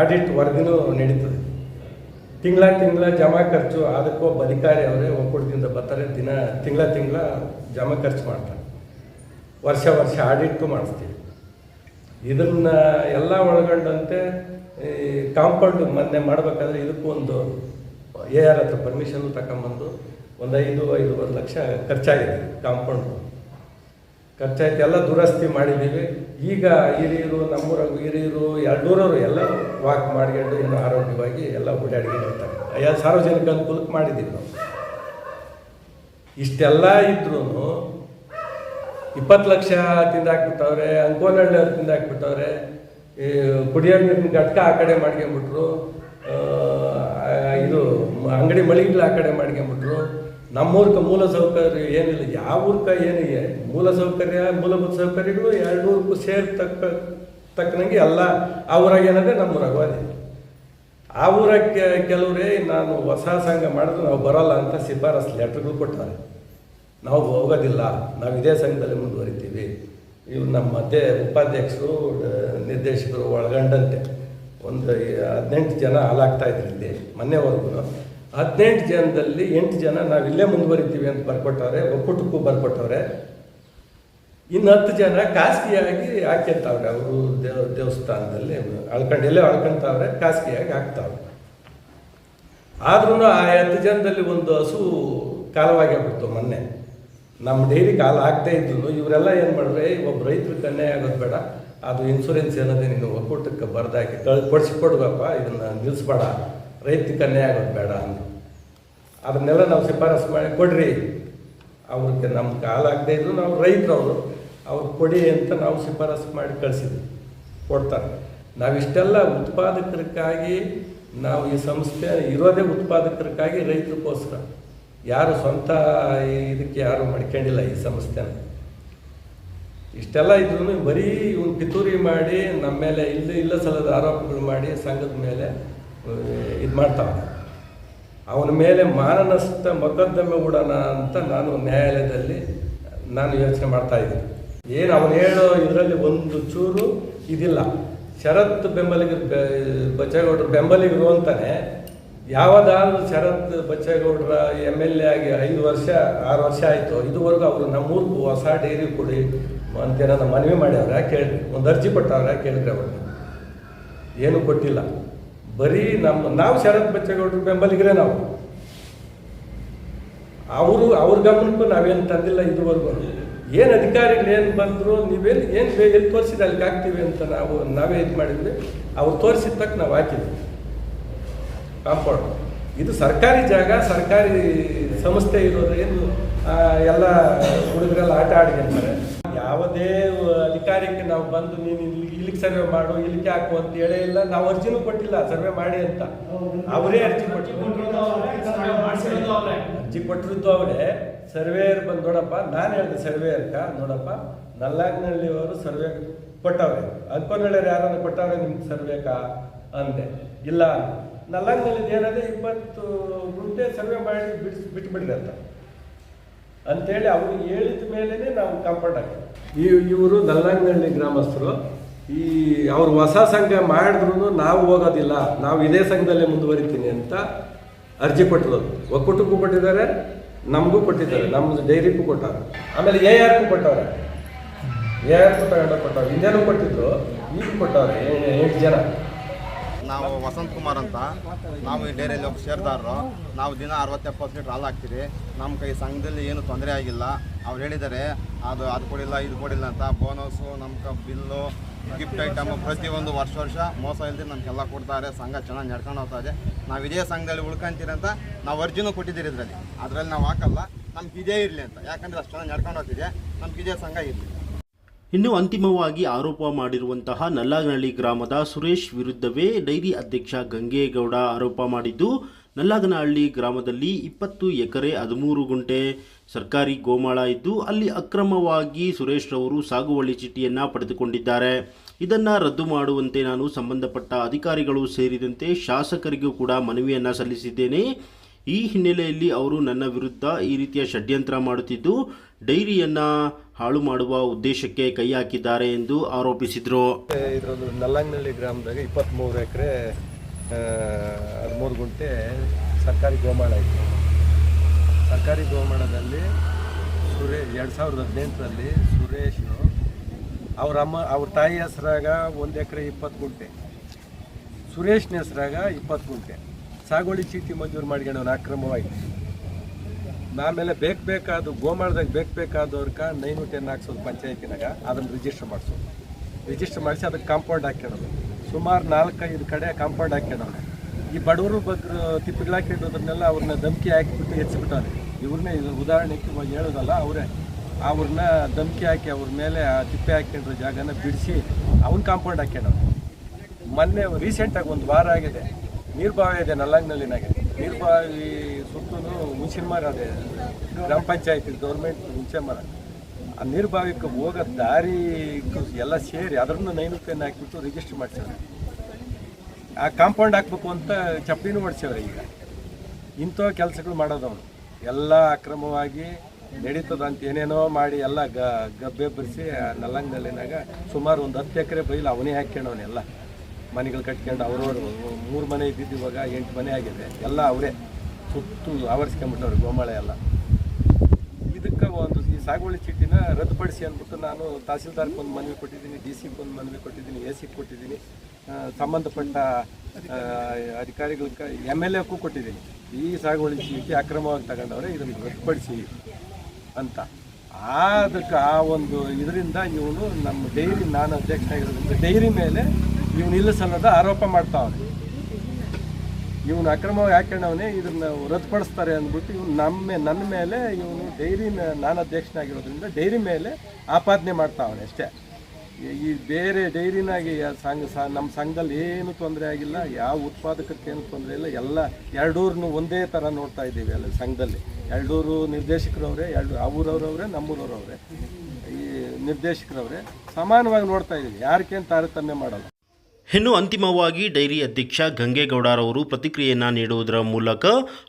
ಆಡಿಟ್ ವರದಿನೂ ನಡೀತದೆ. ತಿಂಗಳ ತಿಂಗಳ ಜಮಾ ಖರ್ಚು, ಅದಕ್ಕೂ ಅಧಿಕಾರಿ ಅವರೇ ಒಕ್ಕೂಟದಿಂದ ಬರ್ತಾರೆ, ದಿನ ತಿಂಗಳ ತಿಂಗಳ ಜಮಾ ಖರ್ಚು ಮಾಡ್ತಾರೆ. ವರ್ಷ ವರ್ಷ ಆಡಿಟ್ಟು ಮಾಡಿಸ್ತೀವಿ. ಇದನ್ನ ಎಲ್ಲ ಒಳಗೊಂಡಂತೆ ಈ ಕಾಂಪೌಂಡ್ ಮೊನ್ನೆ ಮಾಡಬೇಕಾದ್ರೆ ಇದಕ್ಕೂ ಒಂದು ಎ ಆರ್ ಹತ್ರ ಪರ್ಮಿಷನ್ ತಗೊಂಬಂದು ಒಂದು ಐದು, ಐದೂವರೆ ಲಕ್ಷ ಖರ್ಚಾಗಿದೆ ಕಾಂಪೌಂಡು ಖರ್ಚಾಯ್ತು, ಎಲ್ಲ ದುರಸ್ತಿ ಮಾಡಿದ್ದೀವಿ. ಈಗ ಹಿರಿಯರು ನಮ್ಮೂರಾಗ ಹಿರಿಯರು ಎರಡೂರವರು ಎಲ್ಲ ವಾಕ್ ಮಾಡ್ಕೊಂಡು ಏನೋ ಆರೋಗ್ಯವಾಗಿ ಎಲ್ಲ ಓಡಾಡ್ಕೊಂಡಿರ್ತಾರೆ ಅಯ್ಯ, ಸಾರ್ವಜನಿಕ ಅನುಕೂಲಕ್ಕೆ ಮಾಡಿದ್ದೀವಿ ನಾವು. ಇಷ್ಟೆಲ್ಲ ಇದ್ರೂ ಇಪ್ಪತ್ತು ಲಕ್ಷ ತಿಂದಾಕ್ಬಿಟ್ಟವ್ರೆ ಅಂಕೋನಹಳ್ಳಿ ಅವ್ರು ತಿಂದಾಕ್ಬಿಟ್ಟವ್ರೆ, ಈ ಕುಡಿಯೋ ನೀರಿನ ಘಟಕ ಆ ಕಡೆ ಮಾಡ್ಕೊಂಬಿಟ್ರು ಇದು ಅಂಗಡಿ ಮಳಿಗೆಗಳು ಆ ಕಡೆ ಮಾಡ್ಕೊಂಬಿಟ್ರು. ನಮ್ಮೂರ್ಕ ಮೂಲ ಸೌಕರ್ಯ ಏನಿಲ್ಲ ಯಾವ ಊರ್ಕ ಏನಿದೆ ಮೂಲ ಸೌಕರ್ಯ, ಮೂಲಭೂತ ಸೌಕರ್ಯಗಳು ಎರಡು ಸೇರಿ ತಕ್ಕ ತಕ್ಕನಂಗೆ ಎಲ್ಲ ಆ ಊರಾಗ ಏನಂದ್ರೆ ನಮ್ಮೂರಾಗ ಅದೇ ಆ ಊರಕ್ಕೆ ಕೆಲವರೇ, ನಾನು ಹೊಸ ಸಂಘ ಮಾಡಿದ್ರೆ, ನಾವು ಬರೋಲ್ಲ ಅಂತ ಶಿಫಾರಸು ಲೆಟರ್ಗಳು ಕೊಟ್ಟಾರೆ. ನಾವು ಹೋಗೋದಿಲ್ಲ, ನಾವು ಇದೇ ಸಂಘದಲ್ಲಿ ಮುಂದುವರಿತೀವಿ. ಇವು ನಮ್ಮ ಮಧ್ಯೆ ಉಪಾಧ್ಯಕ್ಷರು ನಿರ್ದೇಶಕರು ಒಳಗಂಡಂತೆ. ಒಂದು ಹದಿನೆಂಟು ಜನ ಹಾಲಾಗ್ತಾ ಇದ್ರು ಇಲ್ಲಿ ಮೊನ್ನೆವರೆಗೂ ಹದಿನೆಂಟು ಜನದಲ್ಲಿ ಎಂಟು ಜನ ನಾವು ಇಲ್ಲೇ ಮುಂದುವರಿತೀವಿ ಅಂತ ಬರ್ಕೊಟ್ಟವ್ರೆ, ಒಕ್ಕೂಟಕ್ಕೂ ಬರ್ಕೊಟ್ಟವ್ರೆ. ಇನ್ನು ಹತ್ತು ಜನ ಖಾಸಗಿಯಾಗಿ ಹಾಕಿರ್ತಾವ್ರೆ ಅವರು ದೇವ, ದೇವಸ್ಥಾನದಲ್ಲಿ. ಅಳ್ಕೊಂಡು, ಎಲ್ಲೇ ಅಳ್ಕೊಂತಾವ್ರೆ, ಖಾಸಗಿಯಾಗಿ ಹಾಕ್ತಾವ್ರೆ. ಆದ್ರೂ ಆ ಹತ್ತು ಜನದಲ್ಲಿ ಒಂದು ಹಸು ಕಾಲವಾಗ್ಬಿಡ್ತು ಮೊನ್ನೆ. ನಮ್ಮ ಡೈರಿ ಕಾಲ ಆಗ್ತಾ ಇದ್ರು ಇವರೆಲ್ಲ ಏನು ಮಾಡಿದ್ರೆ ಒಬ್ಬ ರೈತರು ಕನ್ನೆ ಆಗೋದು ಬೇಡ. ಅದು ಇನ್ಸೂರೆನ್ಸ್ ಏನದೇ ನೀನು ಒಕ್ಕೂಟಕ್ಕೆ ಬರ್ದಾಕಿ ಕಳ್ ಕೊಡ್ಸಿಕೊಡ್ಬೇಕಪ್ಪ ಇದನ್ನು ನಿಲ್ಲಿಸ್ಬೇಡ ರೈತ ಅನ್ಯಾಯ ಆಗೋದು ಬೇಡ ಅಂದರು. ಅದನ್ನೆಲ್ಲ ನಾವು ಶಿಫಾರಸು ಮಾಡಿ ಕೊಡ್ರಿ. ಅವ್ರಿಗೆ ನಮ್ಮ ಕಾಲಾಗದೇ ಇದ್ರು ನಾವು ರೈತರವರು ಅವ್ರು. ಕೊಡಿ ಅಂತ ನಾವು ಶಿಫಾರಸು ಮಾಡಿ ಕಳಿಸಿದ್ವಿ. ಕೊಡ್ತಾರೆ. ನಾವಿಷ್ಟೆಲ್ಲ ಉತ್ಪಾದಕರಿಗಾಗಿ ನಾವು ಈ ಸಂಸ್ಥೆ ಇರೋದೇ ಉತ್ಪಾದಕರಿಗಾಗಿ ರೈತರಿಗೋಸ್ಕರ. ಯಾರು ಸ್ವಂತ ಇದಕ್ಕೆ ಯಾರು ಮಾಡ್ಕೊಂಡಿಲ್ಲ ಈ ಸಂಸ್ಥೆನ. ಇಷ್ಟೆಲ್ಲ ಇದ್ರೂ ಬರೀ ಇವ್ನು ಪಿತೂರಿ ಮಾಡಿ ನಮ್ಮ ಮೇಲೆ ಇಲ್ಲ ಇಲ್ಲ ಸಲದ ಆರೋಪಗಳು ಮಾಡಿ ಸಂಘದ ಮೇಲೆ ಇದು ಮಾಡ್ತಾವೆ ಅವನ ಮೇಲೆ ಮಾನನಷ್ಟ ಮೊಕದ್ದಮೆ ಹೂಡೋಣ ಅಂತ ನಾನು ನ್ಯಾಯಾಲಯದಲ್ಲಿ ನಾನು ಯೋಚನೆ ಮಾಡ್ತಾ ಇದ್ದೀನಿ. ಏನು ಅವನು ಹೇಳೋ ಇದರಲ್ಲಿ ಒಂದು ಚೂರು ಇದಿಲ್ಲ. ಶರತ್ ಬೆಂಬಲಿಗ ಬಚ್ಚೇಗೌಡರ ಬೆಂಬಲಿಗರು ಅಂತಾನೆ ಯಾವದಾದ್ರೂ ಶರತ್ ಬಚ್ಚೇಗೌಡರ ಎಂ ಎಲ್ ಎ ಆಗಿ ಐದು ವರ್ಷ, ಆರು ವರ್ಷ ಆಯಿತು. ಇದುವರೆಗೂ ಅವರು ನಮ್ಮೂರ್ಗೂ ಹೊಸ ಡೈರಿ ಕೊಡಿ ಅಂತೇನಾದ್ರು ಮನವಿ ಮಾಡ್ಯಾವ್ರ? ಕೇಳಿ ಒಂದು ಅರ್ಜಿ ಕೊಟ್ಟವ್ರ? ಕೇಳಿದ್ರೆ ಅವ್ರನ್ನ ಏನು ಕೊಟ್ಟಿಲ್ಲ. ಬರೀ ನಮ್ಮ, ನಾವು ಶರತ್ ಬಚ್ಚೇಗೌಡರು ಬೆಂಬಲಿಗರೇ ನಾವು. ಅವರು, ಅವ್ರ ಗಮನಕ್ಕೂ ನಾವೇನು ತಂದಿಲ್ಲ ಇದುವರೆಗೂ. ಏನು ಅಧಿಕಾರಿಗಳು ಏನು ಬಂದರು, ನೀವೇನು, ಏನು ಎಲ್ಲಿ ತೋರಿಸಿದ ಅಲ್ಲಿಗೆ ಹಾಕ್ತೀವಿ ಅಂತ ನಾವು, ನಾವೇ ಇದು ಮಾಡಿದ್ವಿ. ಅವ್ರು ತೋರಿಸಿದ ತಕ್ಕ ನಾವು ಹಾಕಿದ್ವಿ. ಕಾಂಪೌಂಡ್. ಇದು ಸರ್ಕಾರಿ ಜಾಗ, ಸರ್ಕಾರಿ ಸಂಸ್ಥೆ ಏನು ಎಲ್ಲ ಹುಡುಗರೆಲ್ಲ ಆಟ ಆಡ್ಕೊಂತಾರೆ ಯಾವುದೇ ಅಧಿಕಾರಕ್ಕೆ ನಾವು ಬಂದು ನೀನು ಇಲ್ಲಿ, ಇಲ್ಲಿಗೆ ಸರ್ವೆ ಮಾಡು, ಇಲ್ಲಿಗೆ ಹಾಕು ಅಂತ ಹೇಳೇ ಇಲ್ಲ. ನಾವು ಅರ್ಜಿನೂ ಕೊಟ್ಟಿಲ್ಲ, ಸರ್ವೆ ಮಾಡಿ ಅಂತ. ಅವರೇ ಅರ್ಜಿ ಕೊಟ್ಟಿದ್ದು ಅರ್ಜಿ ಕೊಟ್ಟಿದ್ದು ಅವರೇ. ಸರ್ವೇಯರ್ ಬಂದು, ನೋಡಪ್ಪ, ನಾನು ಹೇಳಿದೆ ಸರ್ವೇಯರ್ಕ ನೋಡಪ್ಪ ನಲ್ಲಾಗ್ನಳ್ಳಿ ಅವರು ಸರ್ವೆ ಕೊಟ್ಟವ್ರೆ. ಅಂಕೋನಳ್ಳಿಯವ್ರು ಯಾರನ್ನು ಕೊಟ್ಟವ್ರೆ? ನಿಮ್ಗೆ ಸರ್ವೇಕ ಅಂದೆ. ಇಲ್ಲ. ನಲ್ಲಾಗ್ನಳ್ಳಿದು ಏನಾದ್ರೆ ಇಪ್ಪತ್ತು ಗುಂಟೆ ಸರ್ವೆ ಮಾಡಿ ಬಿಡಿಸಿ, ಬಿಟ್ಬಿಡ್ರಿ ಅಂತ. ಅಂತೇಳಿ ಅವರು ಹೇಳಿದ ಮೇಲೇ ನಾವು ಕಂಫರ್ಟ್ ಆಗ್ತೀವಿ ಈ ಇವರು ದಲ್ಲಂಗಳ್ಳಿ ಗ್ರಾಮಸ್ಥರು ಈ ಅವ್ರು ಹೊಸ ಸಂಘ ಮಾಡಿದ್ರು ನಾವು ಹೋಗೋದಿಲ್ಲ ನಾವು ಇದೇ ಸಂಘದಲ್ಲೇ ಮುಂದುವರಿತೀನಿ ಅಂತ ಅರ್ಜಿ ಕೊಟ್ಟರು ಒಕ್ಕೂಟಕ್ಕೂ ಕೊಟ್ಟಿದ್ದಾರೆ ನಮಗೂ ಕೊಟ್ಟಿದ್ದಾರೆ ನಮ್ಮ ಡೈರಿಗೂ ಕೊಟ್ಟವ್ರೆ ಆಮೇಲೆ ಎ ಆರ್ಗೂ ಕೊಟ್ಟವ್ರೆ. ಎ ಆರ್ ತಗೊಂಡು ಕೊಟ್ಟವ್ರು. ಇಂಡಿಯಾನು ಕೊಟ್ಟಿದ್ರು? ಈಗ ಕೊಟ್ಟವ್ರೆ ಎಂಟು ಜನ.
ನಾವು ವಸಂತ್ ಕುಮಾರ್ ಅಂತ. ನಾವು ಈ ಡೈರಿಯಲ್ಲಿ ಒಬ್ಬ ಶೇರ್ದಾರರು ನಾವು ದಿನ ಅರವತ್ತು ಎಪ್ಪತ್ತು ಲೀಟ್ರ್ ಹಾಲು ಹಾಕ್ತೀರಿ ನಮ್ಮ ಕೈ ಸಂಘದಲ್ಲಿ ಏನು ತೊಂದರೆ ಆಗಿಲ್ಲ. ಅವ್ರು ಹೇಳಿದ್ದಾರೆ, ಅದು ಅದು ಕೊಡಿಲ್ಲ, ಇದು ಕೊಡಿಲ್ಲ ಅಂತ. ಬೋನಸ್ಸು, ನಮ್ಮ ಬಿಲ್ಲು, ಗಿಫ್ಟ್ ಐಟಮ್ ಪ್ರತಿಯೊಂದು ವರ್ಷ ವರ್ಷ ಮೋಸ ಇಲ್ಲದೆ ನಮಗೆಲ್ಲ ಕೊಡ್ತಾರೆ. ಸಂಘ ಚೆನ್ನಾಗಿ ನಡ್ಕೊಂಡು ಹೋಗ್ತಾ ಇದೆ. ನಾವು ಇದೇ ಸಂಘದಲ್ಲಿ ಉಳ್ಕೊಂತೀರಿ ಅಂತ ನಾವು ಅರ್ಜಿನೂ ಕೊಟ್ಟಿದ್ದೀರಿ ಇದರಲ್ಲಿ. ಅದರಲ್ಲಿ ನಾವು ಹಾಕಲ್ಲ. ನಮ್ಗೆ ಇದೇ ಇರಲಿ ಅಂತ. ಯಾಕಂದರೆ ಅಷ್ಟು ಚೆನ್ನಾಗಿ ನಡ್ಕೊಂಡು ಹೋಗ್ತಿದೆ. ನಮ್ಗೆ ಇದೇ ಸಂಘ ಇರಲಿ.
ಇನ್ನು ಅಂತಿಮವಾಗಿ ಆರೋಪ ಮಾಡಿರುವಂತಹ ನಲ್ಲಾಗನಹಳ್ಳಿ ಗ್ರಾಮದ ಸುರೇಶ್ ವಿರುದ್ಧವೇ ಡೈರಿ ಅಧ್ಯಕ್ಷ ಗಂಗೇಗೌಡ ಆರೋಪ ಮಾಡಿದ್ದು, ನಲ್ಲಾಗನಹಳ್ಳಿ ಗ್ರಾಮದಲ್ಲಿ ಇಪ್ಪತ್ತು ಎಕರೆ ಹದಿಮೂರು ಗುಂಟೆ ಸರ್ಕಾರಿ ಗೋಮಾಳ ಇದ್ದು, ಅಲ್ಲಿ ಅಕ್ರಮವಾಗಿ ಸುರೇಶ್ ರವರು ಸಾಗುವಳಿ ಚೀಟಿಯನ್ನು ಪಡೆದುಕೊಂಡಿದ್ದಾರೆ. ಇದನ್ನು ರದ್ದು ಮಾಡುವಂತೆ ನಾನು ಸಂಬಂಧಪಟ್ಟ ಅಧಿಕಾರಿಗಳು ಸೇರಿದಂತೆ ಶಾಸಕರಿಗೂ ಕೂಡ ಮನವಿಯನ್ನು ಸಲ್ಲಿಸಿದ್ದೇನೆ. ಈ ಹಿನ್ನೆಲೆಯಲ್ಲಿ ಅವರು ನನ್ನ ವಿರುದ್ಧ ಈ ರೀತಿಯ ಷಡ್ಯಂತ್ರ ಮಾಡುತ್ತಿದ್ದು, ಡೈರಿಯನ್ನು ಹಾಳು ಮಾಡುವ ಉದ್ದೇಶಕ್ಕೆ ಕೈ ಹಾಕಿದ್ದಾರೆ ಎಂದು ಆರೋಪಿಸಿದರು.
ಇದರೊಂದು ನಲ್ಲಂಗನಹಳ್ಳಿ ಗ್ರಾಮದಾಗ ಇಪ್ಪತ್ತ್ಮೂರು ಎಕರೆ ಹದಿಮೂರು ಗುಂಟೆ ಸರ್ಕಾರಿ ಗೋಮಾಳ ಇತ್ತು ಸರ್ಕಾರಿ ಗೋಮಾಳದಲ್ಲಿ ಸುರೇಶ್, ಎರಡು ಸಾವಿರದ ಹದಿನೆಂಟರಲ್ಲಿ ಸುರೇಶ್ ಅವ್ರ ಅಮ್ಮ, ಅವ್ರ ತಾಯಿ ಹೆಸರಾಗ ಒಂದು ಎಕರೆ ಇಪ್ಪತ್ತು ಗುಂಟೆ. ಸುರೇಶ್ನ ಹೆಸರಾಗ ಇಪ್ಪತ್ತು ಗುಂಟೆ. ಸಾಗುವಳಿ ಚೀಟಿ ಮಂಜೂರು ಮಾಡ್ಕೊಂಡವನು ಅಕ್ರಮವಾಗಿ. ಆಮೇಲೆ ಬೇಕು ಬೇಕಾದ ಗೋಮಾಳದಾಗ ಬೇಕು ಬೇಕಾದವ್ರಕ ನೈನು ಟೆನ್ ಹಾಕ್ಸೋದು ಪಂಚಾಯತಿನಾಗ, ಅದನ್ನು ರಿಜಿಸ್ಟರ್ ಮಾಡಿಸೋದು. ರಿಜಿಸ್ಟರ್ ಮಾಡಿಸಿ ಅದಕ್ಕೆ ಕಾಂಪೌಂಡ್ ಹಾಕ್ಯಾಡೋದು. ಸುಮಾರು ನಾಲ್ಕೈದು ಕಡೆ ಕಾಂಪೌಂಡ್ ಹಾಕ್ಯಣವ್ರೆ ಈ ಬಡವರು ಬಗ್ಗೆ ತಿಪ್ಪಿಗಳಾಕಿಡೋದನ್ನೆಲ್ಲ ಅವ್ರನ್ನ ಧಮಕಿ ಹಾಕಿಬಿಟ್ಟು ಹೆಚ್ಚಿಬಿಟ್ಟಾರೆ ಇವ್ರನ್ನೇ ಇದು ಉದಾಹರಣೆಗೆ ಇವಾಗ ಹೇಳೋದಲ್ಲ, ಅವರೇ. ಅವ್ರನ್ನ ಧಮಕಿ ಹಾಕಿ ಅವ್ರ ಮೇಲೆ ಆ ತಿಪ್ಪೆ ಹಾಕ್ಕೊಂಡಿರೋ ಜಾಗನ ಬಿಡಿಸಿ ಅವ್ನ ಕಾಂಪೌಂಡ್ ಹಾಕ್ಯಣವ್ರೆ ಮೊನ್ನೆ ರೀಸೆಂಟಾಗಿ ಒಂದು ವಾರ ಆಗಿದೆ. ನೀರ್ಬಾವಿ ಇದೆ ನಲ್ಲಂಗ್ನಲ್ಲಿನಾಗೆ ನೀರ್ಬಾವಿ ಸುತ್ತಲೂ ಮುಂಚಿನ ಮರ ಅದೇ. ಗ್ರಾಮ ಪಂಚಾಯತಿ ಗೌರ್ಮೆಂಟ್ ಮುಂಚೆ ಮರ. ಆ ನೀರ್ಬಾವಿಗೆ ಹೋಗೋ ದಾರಿ ಎಲ್ಲ ಸೇರಿ ಅದರನ್ನು ನೈನು ಹಾಕಿಬಿಟ್ಟು ರಿಜಿಸ್ಟರ್ ಮಾಡ್ಸವ್ರೆ ಆ ಕಾಂಪೌಂಡ್ ಹಾಕ್ಬೇಕು ಅಂತ ಚಪ್ಪಲಿನೂ ಹೊಡ್ಸವ್ರೆ ಈಗ. ಇಂಥ ಕೆಲಸಗಳು ಮಾಡೋದವನು ಎಲ್ಲ ಅಕ್ರಮವಾಗಿ ನಡೀತದ ಅಂತ ಏನೇನೋ ಮಾಡಿ ಎಲ್ಲ ಗಬ್ಬೆ ಬರೆಸಿ ನಲ್ಲಂಗನಲ್ಲಿನಾಗ ಸುಮಾರು ಒಂದು ಹತ್ತು ಎಕರೆ ಬೈಲು ಅವನೇ ಹಾಕ್ಯಣವನೆಲ್ಲ ಮನೆಗಳು ಕಟ್ಕೊಂಡು ಅವರು ಮೂರು ಮನೆ ಇದ್ದಿದ್ದು ಇವಾಗ ಎಂಟು ಮನೆ ಆಗಿದೆ. ಎಲ್ಲ ಅವರೇ. ಸುತ್ತು ಆವರಿಸ್ಕೊಂಬಿಟ್ಟವ್ರು ಗೋಮಾಳೆ ಎಲ್ಲ. ಇದಕ್ಕೆ ಒಂದು ಈ ಸಾಗುವಳಿ ಚೀಟಿನ ರದ್ದುಪಡಿಸಿ ಅಂದ್ಬಿಟ್ಟು ನಾನು ತಹಸೀಲ್ದಾರ್ಗೆ ಒಂದು ಮನವಿ ಕೊಟ್ಟಿದ್ದೀನಿ ಡಿ ಸಿಗೆ ಒಂದು ಮನವಿ ಕೊಟ್ಟಿದ್ದೀನಿ ಎ ಸಿಗೆ ಕೊಟ್ಟಿದ್ದೀನಿ ಸಂಬಂಧಪಟ್ಟ ಅಧಿಕಾರಿಗಳಿಗೆ ಎಂ ಎಲ್ ಎಕ್ಕೂ ಕೊಟ್ಟಿದ್ದೀನಿ. ಈ ಸಾಗುವಳಿ ಚೀಟಿ ಅಕ್ರಮವಾಗಿ ತಗೊಂಡವ್ರೆ ಇದನ್ನು ರದ್ದುಪಡಿಸಿ ಅಂತ. ಅದಕ್ಕೆ ಆ ಒಂದು ಇದರಿಂದ ಇವನು ನಮ್ಮ ಡೈರಿ, ನಾನು ಅಧ್ಯಕ್ಷನಾಗಿರೋದ್ರಿಂದ ಡೈರಿ ಮೇಲೆ ಇವನು ನಿಲ್ಲಿಸಲ್ಲದ ಆರೋಪ ಮಾಡ್ತಾವ್ರೆ ಇವನು ಅಕ್ರಮವಾಗಿ ಹಾಕೊಂಡವನೇ ಇದನ್ನ ರದ್ದುಪಡಿಸ್ತಾರೆ ಅಂದ್ಬಿಟ್ಟು ಇವ್ನು ನಮ್ಮ ನನ್ನ ಮೇಲೆ ಇವನು ಡೈರಿ ನಾನು ಅಧ್ಯಕ್ಷನಾಗಿರೋದ್ರಿಂದ ಡೈರಿ ಮೇಲೆ ಆಪಾದನೆ ಮಾಡ್ತಾವನೆ ಅಷ್ಟೇ. ಈ- ಬೇರೆ ಡೈರಿನಾಗಿ ಸಂಘ, ಸ- ನಮ್ಮ ಸಂಘದಲ್ಲಿ ಏನು ತೊಂದರೆ ಆಗಿಲ್ಲ, ಯಾವ ಉತ್ಪಾದಕಕ್ಕೆ ಏನು ತೊಂದರೆ ಇಲ್ಲ, ಎಲ್ಲ ಎರಡೂರ್ನು ಒಂದೇ ಥರ ನೋಡ್ತಾ ಇದ್ದೀವಿ ಅಲ್ಲಿ ಸಂಘದಲ್ಲಿ. ಎರಡೂರು ನಿರ್ದೇಶಕರವ್ರೆ, ಎರಡು ಅವರವ್ರವ್ರೆ ನಮ್ಮೂರವ್ರವ್ರೆ. ಈ ನಿರ್ದೇಶಕರವ್ರೆ ಸಮಾನವಾಗಿ ನೋಡ್ತಾ ಇದ್ದೀವಿ. ಯಾರಕ್ಕೇನು ತಾರತಮ್ಯ ಮಾಡಲ್ಲ.
ಇನ್ನು ಅಂತಿಮವಾಗಿ ಡೈರಿ ಅಧ್ಯಕ್ಷ ಗಂಗೇಗೌಡರವರು ಪ್ರತಿಕ್ರಿಯೆಯನ್ನು ನೀಡುವುದರ ಮೂಲಕ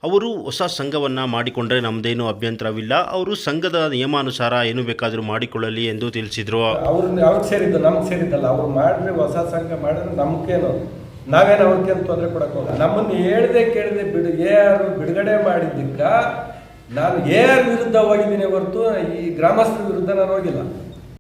ಅವರು ಹೊಸ ಸಂಘವನ್ನು ಮಾಡಿಕೊಂಡರೆ ನಮ್ಮದೇನು ಅಭ್ಯಂತರವಿಲ್ಲ. ಅವರು ಸಂಘದ ನಿಯಮಾನುಸಾರ ಏನು ಬೇಕಾದರೂ ಮಾಡಿಕೊಳ್ಳಲಿ ಎಂದು ತಿಳಿಸಿದರು.
ಅವ್ರನ್ನ ಅವ್ರಿಗೆ ಸೇರಿದ್ದು ನಮ್ಗೆ ಸೇರಿದ್ದಲ್ಲ. ಅವ್ರು ಮಾಡಿದ್ರೆ ಹೊಸ ಸಂಘ ಮಾಡಿದ್ರೆ ನಮ್ಗೇನು? ನಾವೇನು ಅವ್ರಿಗೇನು ತೊಂದರೆ ಕೊಡಕ್ಕೆ ನಮ್ಮನ್ನು ಹೇಳ್ದೆ ಕೇಳದೆ ಬಿಡು, ಎ ಆರ್ ಬಿಡುಗಡೆ ಮಾಡಿದ್ದಕ್ಕ ನಾನು ಎ ಆರ್ ವಿರುದ್ಧ ಹೋಗಿದ್ದೀನಿ ಹೊರತು ಈ ಗ್ರಾಮಸ್ಥರ ವಿರುದ್ಧ ನಾನು ಹೋಗಿಲ್ಲ.